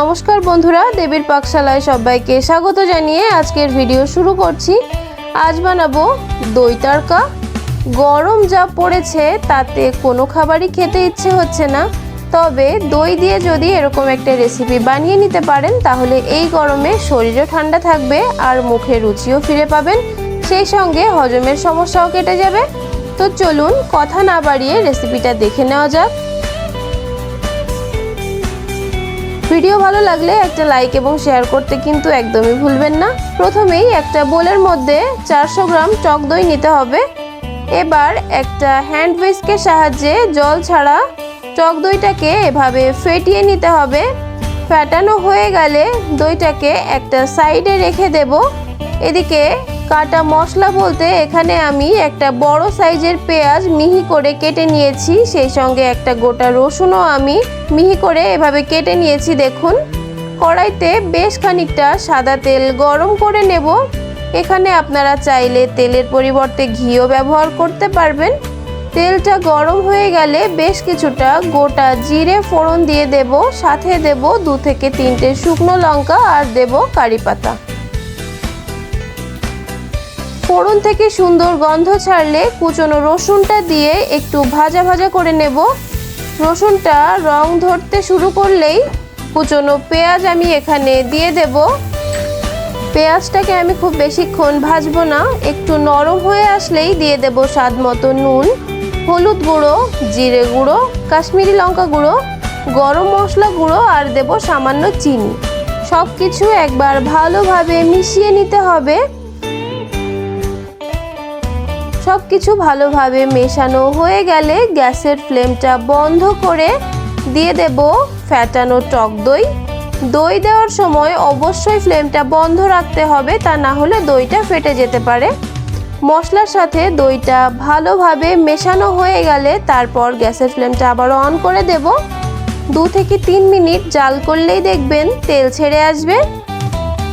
নমস্কার বন্ধুরা, দেবীর পাকশালায় সবাইকে স্বাগত জানিয়ে আজকের ভিডিও শুরু করছি। আজ বানাবো দই তড়কা। গরম যা পড়েছে তাতে কোনো খাবারই খেতে ইচ্ছে হচ্ছে না। তবে দই দিয়ে যদি এরকম একটা রেসিপি বানিয়ে নিতে পারেন, তাহলে এই গরমে শরীরও ঠান্ডা থাকবে আর মুখে রুচিও ফিরে পাবেন। সেই সঙ্গে হজমের সমস্যাও কেটে যাবে। তো চলুন, কথা না বাড়িয়ে রেসিপিটা দেখে নেওয়া যাক। ভিডিও ভালো লাগলে একটা লাইক এবং শেয়ার করতে কিন্তু একদমই ভুলবেন না। প্রথমেই একটা বোলের মধ্যে চারশো গ্রাম টক দই নিতে হবে। এবার একটা হ্যান্ড হুইস্কের সাহায্যে জল ছাড়া টক দইটাকে এভাবে ফেটিয়ে নিতে হবে। ফ্যাটানো হয়ে গেলে দইটাকে একটা সাইডে রেখে দেব। এদিকে কাটা মশলা বলতে এখানে আমি একটা বড় সাইজের পেঁয়াজ মিহি করে কেটে নিয়েছি, সেই সঙ্গে একটা গোটা রসুনও আমি মিহি করে এভাবে কেটে নিয়েছি, দেখুন। কড়াইতে বেশ খানিকটা সাদা তেল গরম করে নেব। এখানে আপনারা চাইলে তেলের পরিবর্তে ঘিও ব্যবহার করতে পারবেন। তেলটা গরম হয়ে গেলে বেশ কিছুটা গোটা জিরে ফোড়ন দিয়ে দেব, সাথে দেব দু থেকে তিনটে শুকনো লঙ্কা আর দেব কারি পাতা। ফোড়ন থেকে সুন্দর গন্ধ ছাড়লে কুচনো রসুনটা দিয়ে একটু ভাজা ভাজা করে নেব। রসুনটা রং ধরতে শুরু করলেই কুচনো পেঁয়াজ আমি এখানে দিয়ে দেব। পেঁয়াজটাকে আমি খুব বেশিক্ষণ ভাজবো না, একটু নরম হয়ে আসলেই দিয়ে দেব স্বাদ মতো নুন, হলুদ গুঁড়ো, জিরে গুঁড়ো, কাশ্মীরি লঙ্কা গুঁড়ো, গরম মশলা গুঁড়ো আর দেব সামান্য চিনি। সব কিছু একবার ভালোভাবে মিশিয়ে নিতে হবে। সব কিছু ভালোভাবে মেশানো হয়ে গেলে গ্যাসের ফ্লেমটা বন্ধ করে দিয়ে দেব ফ্যাটানো টক দই। দই দেওয়ার সময় অবশ্যই ফ্লেমটা বন্ধ রাখতে হবে, তা না হলে দইটা ফেটে যেতে পারে। মশলার সাথে দইটা ভালোভাবে মেশানো হয়ে গেলে তারপর গ্যাসের ফ্লেমটা আবার অন করে দেব। দু থেকে তিন মিনিট জাল করলেই দেখবেন তেল ছেড়ে আসবে।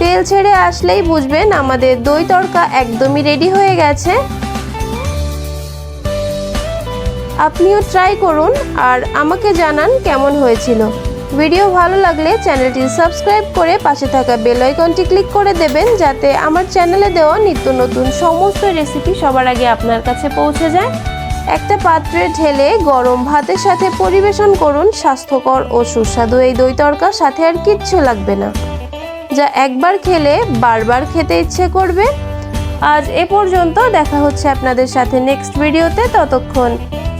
তেল ছেড়ে আসলেই বুঝবেন আমাদের দই তড়কা একদমই রেডি হয়ে গেছে। আপনিও ট্রাই করুন আর আমাকে জানান কেমন হয়েছিল। ভিডিও ভালো লাগলে চ্যানেলটি সাবস্ক্রাইব করে পাশে থাকা বেল আইকনটি ক্লিক করে দেবেন যাতে আমার চ্যানেলে দেওয়া নিত্য নতুন সমস্ত রেসিপি সবার আগে আপনার কাছে পৌঁছে যায়। একটা পাত্রে ঢেলে গরম ভাতের সাথে পরিবেশন করুন, স্বাস্থ্যকর ও সুস্বাদু এই দই তরকার সাথে আর কিচ্ছু লাগবে না। যা একবার খেলে বারবার খেতে ইচ্ছে করবে। আজ এ পর্যন্ত দেখা হচ্ছে আপনাদের সাথে নেক্সট ভিডিওতে ততক্ষণ